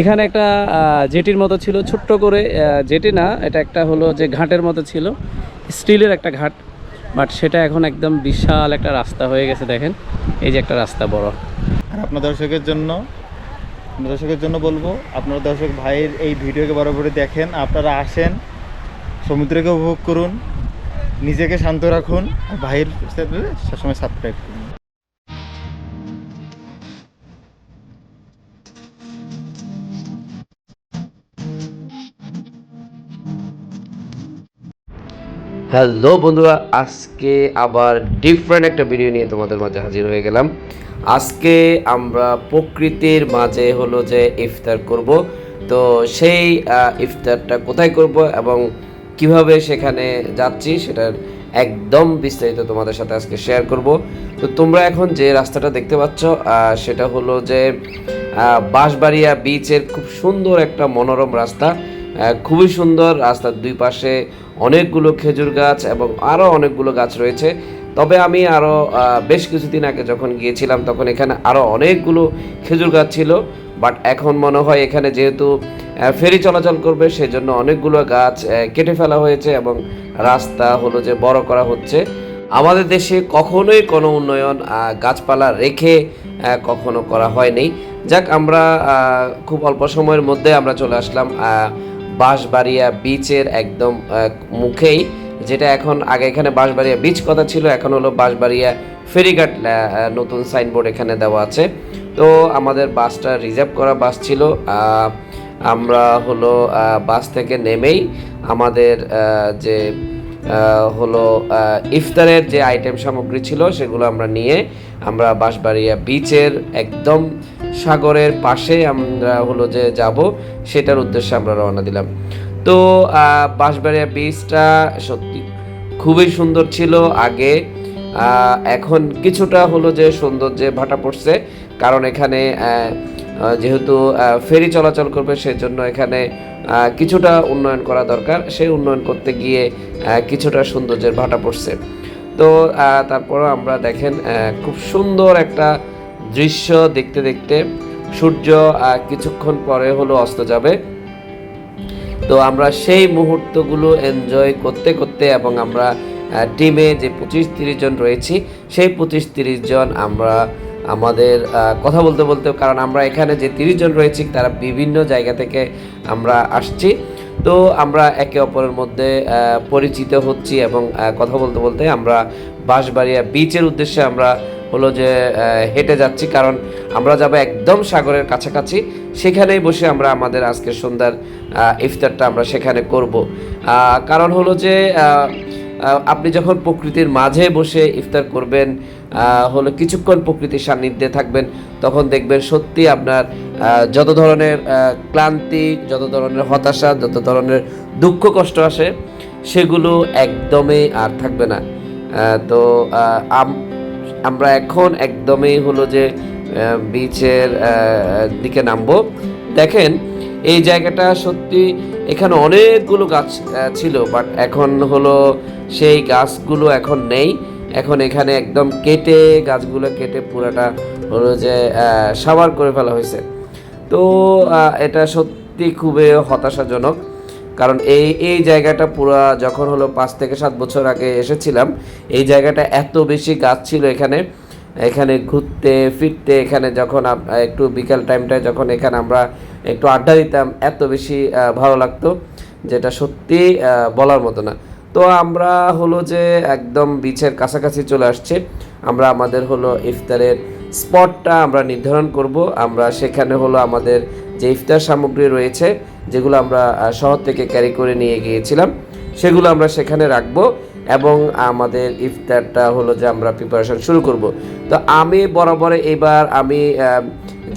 এখানে একটা জেটির মতো ছিল, ছোট্ট করে জেটি না, এটা একটা হলো যে ঘাটের মতো ছিল, স্টিলের একটা ঘাট, বাট সেটা এখন একদম বিশাল একটা রাস্তা হয়ে গেছে, দেখেন। এই যে একটা রাস্তা বড়। আর আপনার দর্শকের জন্য দর্শকের জন্য বলব, আপনার দর্শক ভাইয়ের এই ভিডিওকে বরাবরই দেখেন, আপনারা আসেন, সমুদ্রকে উপভোগ করুন, নিজেকে শান্ত রাখুন, আর ভাইয়ের সবসময় সাবস্ক্রাইব করুন। হ্যালো বন্ধুরা, আজকে আবার ডিফারেন্ট একটা ভিডিও নিয়ে তোমাদের মাঝে হাজির হয়ে গেলাম। আজকে আমরা প্রকৃতির মাঝে হলো যে ইফতার করব। তো সেই ইফতারটা কোথায় করব এবং কীভাবে সেখানে যাচ্ছি সেটার একদম বিস্তারিত তোমাদের সাথে আজকে শেয়ার করব। তো তোমরা এখন যে রাস্তাটা দেখতে পাচ্ছ সেটা হলো যে বাঁশবাড়িয়া বিচের খুব সুন্দর একটা মনোরম রাস্তা। খুবই সুন্দর। রাস্তার দুই পাশে অনেকগুলো খেজুর গাছ এবং আরও অনেকগুলো গাছ রয়েছে। তবে আমি আরও বেশ কিছুদিন আগে যখন গিয়েছিলাম, তখন এখানে আরও অনেকগুলো খেজুর গাছ ছিল। বাট এখন মনে হয় এখানে যেহেতু ফেরি চলাচল করবে, সেজন্য অনেকগুলো গাছ কেটে ফেলা হয়েছে এবং রাস্তা হলো যে বড় করা হচ্ছে। আমাদের দেশে কখনোই কোনো উন্নয়ন গাছপালা রেখে কখনো করা হয়নি। যাক, আমরা খুব অল্প সময়ের মধ্যে আমরা চলে আসলাম বাঁশবাড়িয়া বিচের একদম মুখেই, যেটা এখন, আগে এখানে বাঁশবাড়িয়া বিচ কথা ছিল, এখন হলো বাঁশবাড়িয়া ফেরিঘাট নতুন সাইনবোর্ড এখানে দেওয়া আছে। তো আমাদের বাসটা রিজার্ভ করা বাস ছিল আমরা হলো বাস থেকে নেমেই আমাদের যে হলো ইফতারের যে আইটেম সামগ্রী ছিল, সেগুলো আমরা নিয়ে আমরা বাঁশবাড়িয়া বিচের একদম সাগরের পাশে আমরা হলো যে যাব, সেটার উদ্দেশ্যে আমরা রওনা দিলাম। তো বাঁশবাড়িয়া বিচটা সত্যি খুবই সুন্দর ছিল আগে। এখন কিছুটা হলো যে সৌন্দর্যে ভাটা পড়ছে, কারণ এখানে যেহেতু ফেরি চলাচল করবে, সেজন্য এখানে কিছুটা উন্নয়ন করা দরকার। সেই উন্নয়ন করতে গিয়ে কিছুটা সৌন্দর্যের ভাটা পড়ছে। তো তারপরও আমরা দেখেন খুব সুন্দর একটা দৃশ্য দেখতে দেখতে সূর্য কিছুক্ষণ পরে হলো অস্ত যাবে। তো আমরা সেই মুহূর্তগুলো এনজয় করতে করতে এবং আমরা টিমে যে পঁচিশ তিরিশ জন রয়েছি, সেই পঁচিশ তিরিশ জন আমরা আমাদের কথা বলতে বলতে, কারণ আমরা এখানে যে তিরিশ জন রয়েছি, তারা বিভিন্ন জায়গা থেকে আমরা আসছি। তো আমরা একে অপরের মধ্যে পরিচিত হচ্ছি এবং কথা বলতে বলতে আমরা বাঁশবাড়িয়া বিচের উদ্দেশ্যে আমরা হলো যে হেঁটে যাচ্ছি, কারণ আমরা যাব একদম সাগরের কাছাকাছি। সেখানেই বসে আমরা আমাদের আজকের সন্ধ্যার ইফতারটা আমরা সেখানে করব। কারণ হলো যে আপনি যখন প্রকৃতির মাঝে বসে ইফতার করবেন হলো কিছুক্ষণ প্রকৃতির সান্নিধ্যে থাকবেন, তখন দেখবেন সত্যি আপনার যত ধরনের ক্লান্তি, যত ধরনের হতাশা, যত ধরনের দুঃখ, কষ্ট আসে, সেগুলো একদমই আর থাকবে না। তো আমরা এখন একদমই হলো যে বিচের দিকে নামবো। দেখেন, এই জায়গাটা সত্যি এখানে অনেকগুলো গাছ ছিল বাট এখন হলো সেই গাছগুলো এখন নেই। এখন এখানে একদম কেটে গাছগুলো কেটে পুরাটা হলো যে সাবার করে ফেলা হয়েছে। তো এটা সত্যি খুবই হতাশাজনক। কারণ এই এই জায়গাটা পুরো যখন হলো পাঁচ থেকে সাত বছর আগে এসেছিলাম, এই জায়গাটা এত বেশি গাছ ছিল এখানে এখানে ঘুরতে, ফিরতে, এখানে যখন একটু বিকাল টাইমটায় যখন এখানে আমরা একটু আড্ডা দিতাম, এত বেশি ভালো লাগতো, যেটা সত্যি বলার মতো না। তো আমরা হলো যে একদম বিচের কাছাকাছি চলে আসছে। আমরা আমাদের হলো ইফতারের স্পটটা আমরা নির্ধারণ করব। আমরা সেখানে হলো আমাদের যে ইফতার সামগ্রী রয়েছে, যেগুলো আমরা শহর থেকে ক্যারি করে নিয়ে গিয়েছিলাম, সেগুলো আমরা সেখানে রাখব এবং আমাদের ইফতারটা হলো যে আমরা প্রিপারেশন শুরু করব। তো আমি বরাবর এবার আমি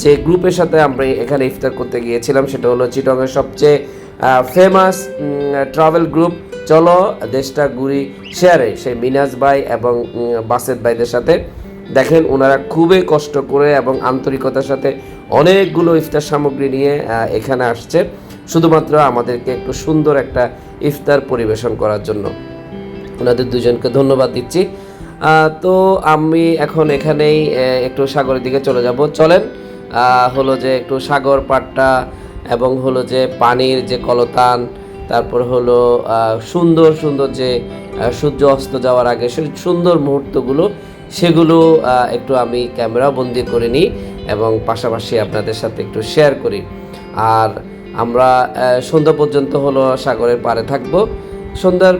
যে গ্রুপের সাথে আমরা এখানে ইফতার করতে গিয়েছিলাম, সেটা হলো চিটংয়ের সবচেয়ে ফেমাস ট্রাভেল গ্রুপ চলো দেশটা ঘুরি শেয়ারে, সেই মিনাজ ভাই এবং বাসেদ ভাইদের সাথে। দেখেন, ওনারা খুবই কষ্ট করে এবং আন্তরিকতার সাথে অনেকগুলো ইফতার সামগ্রী নিয়ে এখানে আসছে। শুধুমাত্র আমাদেরকে একটু সুন্দর একটা ইফতার পরিবেশন করার জন্য। ওনাদের দুজনকে ধন্যবাদ দিচ্ছি। তো আমি এখন এখানেই একটু সাগরের দিকে চলে যাব। চলেন হলো যে একটু সাগর পাট্টা এবং হলো যে পানির যে কলতান, তারপর হলো সুন্দর সুন্দর যে সূর্য অস্ত যাওয়ার আগে সেই সুন্দর মুহূর্তগুলো, সেগুলো একটু আমি ক্যামেরা বন্দি করে নিই। এবং পাশাপাশি আপনাদের সাথে একটু শেয়ার করি। আর আমরা সন্ধ্যা পর্যন্ত হলো সাগরের পারে থাকব। সন্ধ্যার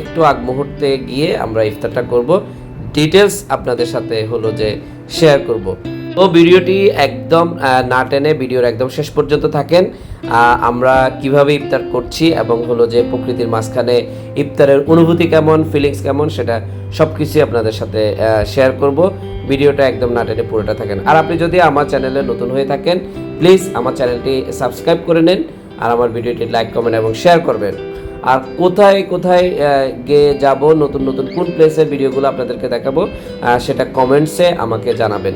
একটু আগ মুহূর্তে গিয়ে আমরা ইফতারটা করব। ডিটেলস আপনাদের সাথে হলো যে শেয়ার করব। তো ভিডিওটি একদম না টেনে ভিডিওর একদম শেষ পর্যন্ত থাকেন। আমরা কীভাবে ইফতার করছি এবং হলো যে প্রকৃতির মাঝখানে ইফতারের অনুভূতি কেমন ফিলিংস কেমন, সেটা সব কিছুই আপনাদের সাথে শেয়ার করব। ভিডিওটা একদম না টেনে পুরোটা থাকেন। আর আপনি যদি আমার চ্যানেলে নতুন হয়ে থাকেন প্লিজ আমার চ্যানেলটি সাবস্ক্রাইব করে নিন আর আমার ভিডিওটি লাইক কমেন্ট এবং শেয়ার করবেন। আর কোথায় কোথায় গিয়ে যাব, নতুন নতুন কোন প্লেসের ভিডিওগুলো আপনাদেরকে দেখাবো সেটা কমেন্টসে আমাকে জানাবেন।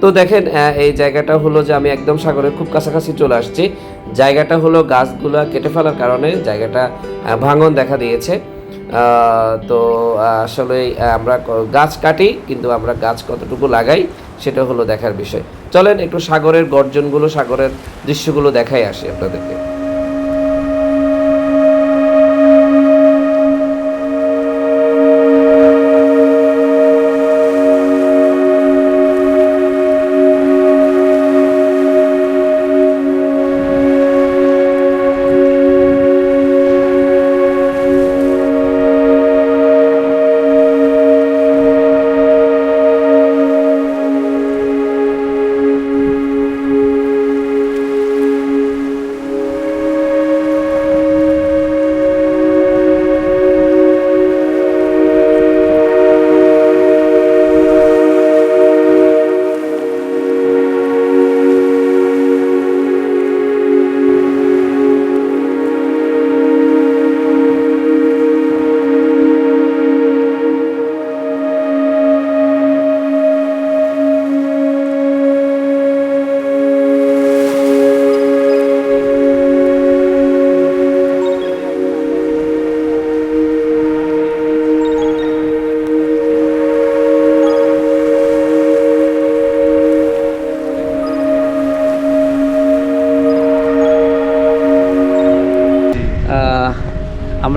তো দেখেন এই জায়গাটা হলো যে আমি একদম সাগরের খুব কাছাকাছি চলে আসছি। জায়গাটা হলো গাছগুলো কেটে ফেলার কারণে জায়গাটা ভাঙন দেখা দিয়েছে। তো আসলে আমরা গাছ কাটি, কিন্তু আমরা গাছ কতটুকু লাগাই, সেটা হলো দেখার বিষয়। চলেন, একটু সাগরের গর্জনগুলো, সাগরের দৃশ্যগুলো দেখাই আসি আপনাদেরকে।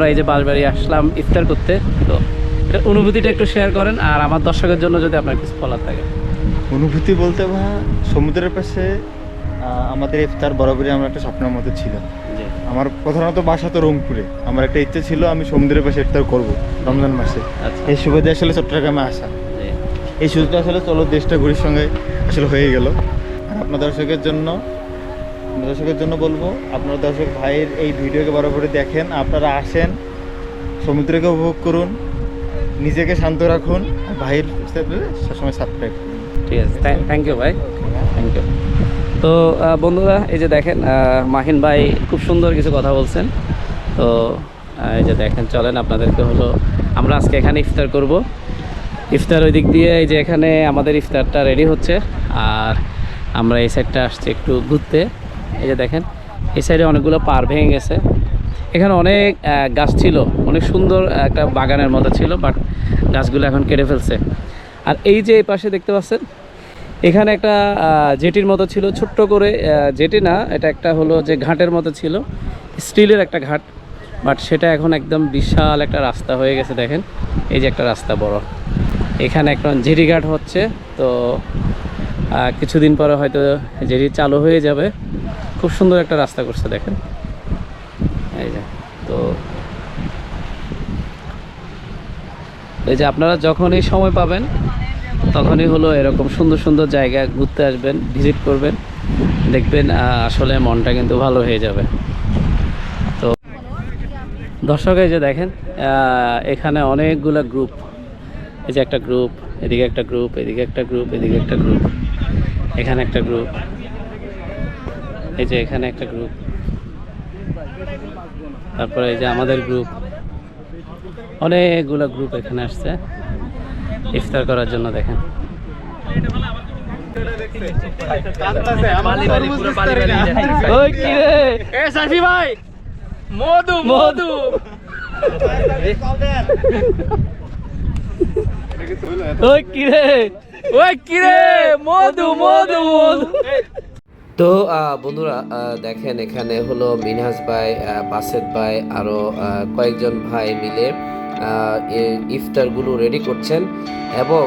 এই যে বাঁশবাড়ি আসলাম ইফতার করতে তো এটা অনুভূতিটা একটু শেয়ার করেন আর আমার দর্শকের জন্য যদি আপনার কিছু বলার থাকে। অনুভূতি বলতে ভাই সমুদ্রের পাশে আমাদের ইফতার বরাবরই আমার একটা স্বপ্নের মতো ছিল আমার প্রধানত বাসা তো রংপুরে। আমার একটা ইচ্ছে ছিল আমি সমুদ্রের পাশে ইফতার করব রমজান মাসে। আচ্ছা। এই সুবিধা আসলে চট্টগ্রামে আসা। এই সুযোগটা আসলে চলো দেশটা ঘুরির সঙ্গে আসলে হয়ে গেল। আর আপনার দর্শকের জন্য দর্শকের জন্য বলব। আপনার দর্শক ভাইয়ের এই ভিডিওকে বরাবরই দেখেন। আপনারা আসেন, সমুদ্রকে উপভোগ করুন, নিজেকে শান্ত রাখুন ভাইয়ের সবসময় সাবস্ক্রাইব ঠিক আছে থ্যাংক ইউ ভাই। থ্যাংক ইউ তো বন্ধুরা, এই যে দেখেন মাহিন ভাই খুব সুন্দর কিছু কথা বলছেন। তো এই যে দেখেন, চলেন, আপনাদেরকে হলো, আমরা আজকে এখানে ইফতার করব। ইফতার ওই দিক দিয়ে, এই যে এখানে আমাদের ইফতারটা রেডি হচ্ছে। আর আমরা এই সাইডটা আসছি একটু ঘুরতে। এই যে দেখেন, এই সাইডে অনেকগুলো পার ভেঙে গেছে। এখানে অনেক গাছ ছিল, অনেক সুন্দর একটা বাগানের মতো ছিল, বাট গাছগুলো এখন কেটে ফেলছে। আর এই যে এই পাশে দেখতে পাচ্ছেন, এখানে একটা জেটির মতো ছিল, ছোট্ট করে জেটি না, এটা একটা হলো যে ঘাটের মতো ছিল, স্টিলের একটা ঘাট, বাট সেটা এখন একদম বিশাল একটা রাস্তা হয়ে গেছে, দেখেন। এই যে একটা রাস্তা বড়। এখানে একটা জেটি ঘাট হচ্ছে, তো কিছুদিন পরে হয়তো যেটি চালু হয়ে যাবে। খুব সুন্দর একটা রাস্তা করছে, দেখেন। এই যে, তো এই যে আপনারা যখনই সময় পাবেন, তখনই হলো এরকম সুন্দর সুন্দর জায়গা ঘুরতে আসবেন, ভিজিট করবেন। দেখবেন আসলে মনটা কিন্তু ভালো হয়ে যাবে। তো দর্শক, এই যে দেখেন এখানে অনেকগুলো গ্রুপ এই যে একটা গ্রুপ এদিকে একটা গ্রুপ এদিকে একটা গ্রুপ এদিকে একটা গ্রুপ এখানে একটা গ্রুপ এই যে এখানে একটা গ্রুপ তারপরে এই যে আমাদের গ্রুপ অনেকগুলো গ্রুপ এখানে আসছে। ইফতার করার জন্য দেখেন। ওই কি রে? মধু মধু। ওই কিরে ওই কিরে? মধু মধু মধু তো বন্ধুরা দেখেন এখানে হলো মিনহাজ ভাই বাসেদ ভাই আরও কয়েকজন ভাই মিলে ইফতারগুলো রেডি করছেন। এবং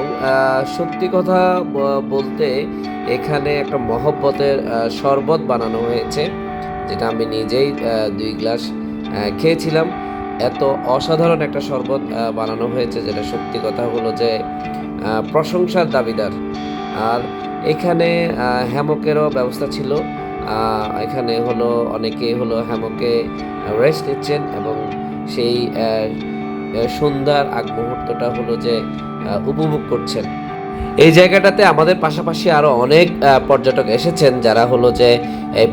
সত্যি কথা বলতে এখানে একটা মহব্বতের শরবত বানানো হয়েছে যেটা আমি নিজেই দুই গ্লাস খেয়েছিলাম। এত অসাধারণ একটা শরবত বানানো হয়েছে যেটা সত্যি কথা হলো যে প্রশংসার দাবিদার। আর এখানে হ্যামকেরও ব্যবস্থা ছিল। এখানে হলো, অনেকে হলো হ্যামকে রেস্ট নিচ্ছেন এবং সেই সন্ধ্যার আগ মুহূর্তটা হলো যে উপভোগ করছেন। এই জায়গাটাতে আমাদের পাশাপাশি আরও অনেক পর্যটক এসেছেন যারা হলো যে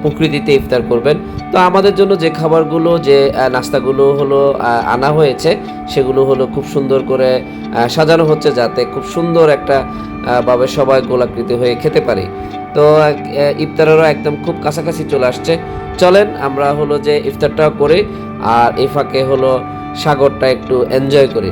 প্রকৃতিতে ইফতার করবেন। তো আমাদের জন্য যে খাবারগুলো, যে নাস্তাগুলো হলো আনা হয়েছে, সেগুলো হলো খুব সুন্দর করে সাজানো হচ্ছে যাতে খুব সুন্দর একটা ভাবে সবাই গোলাকৃতি হয়ে খেতে পারি। তো ইফতারেরও একদম খুব কাছাকাছি চলে আসছে। চলেন, আমরা হলো যে ইফতারটাও করি, আর এই ফাঁকে হলো সাগরটা একটু এনজয় করি।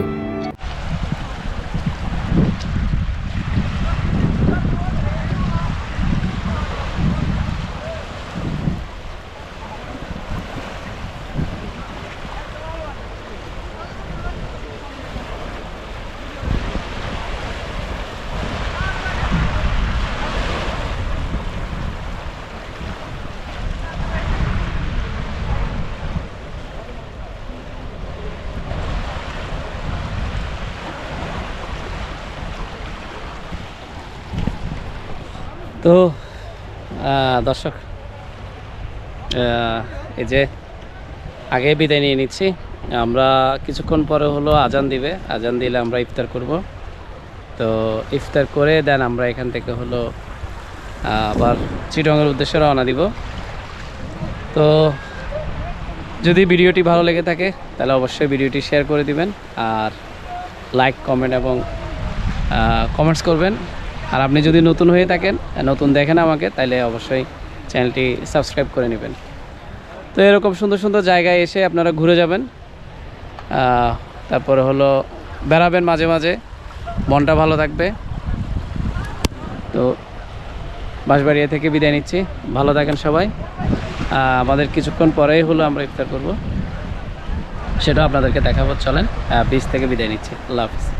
তো দর্শক এই যে আগে বিদায় নিয়ে নিচ্ছি। আমরা কিছুক্ষণ পরে হলো আজান দিবে। আজান দিলে আমরা ইফতার করব। তো ইফতার করে দেন আমরা এখান থেকে হলো আবার চিটংয়ের উদ্দেশ্যে রওনা দিব। তো যদি ভিডিওটি ভালো লেগে থাকে, তাহলে অবশ্যই ভিডিওটি শেয়ার করে দিবেন। আর লাইক, কমেন্ট এবং কমেন্টস করবেন। আর আপনি যদি নতুন হয়ে থাকেন নতুন দেখেন আমাকে তাহলে অবশ্যই চ্যানেলটি সাবস্ক্রাইব করে নেবেন। তো এরকম সুন্দর সুন্দর জায়গায় এসে আপনারা ঘুরে যাবেন। তারপরে হলো বেড়াবেন মাঝে মাঝে, মনটা ভালো থাকবে। তো বাঁশবাড়িয়া থেকে বিদায় নিচ্ছি। ভালো থাকেন সবাই। আমাদের কিছুক্ষণ পরেই হলো আমরা ইফতার করব। সেটাও আপনাদেরকে দেখাবো, চলেন। বিচ থেকে বিদায় নিচ্ছি। আল্লাহ হাফিজ।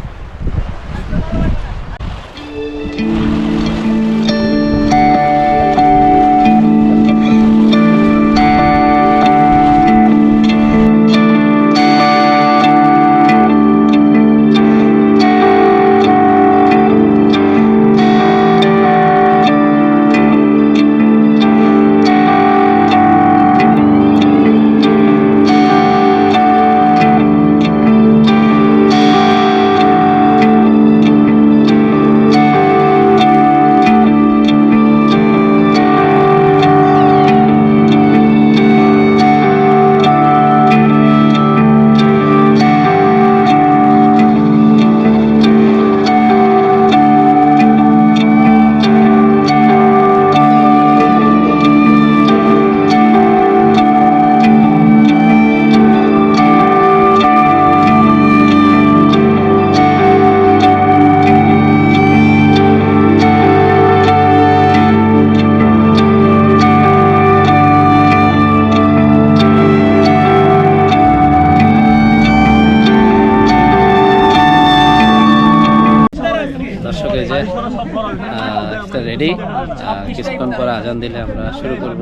আজান দিলে আমরা শুরু করব।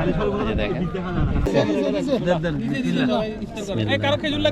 এই যে দেখেন। এই কারও খেজুর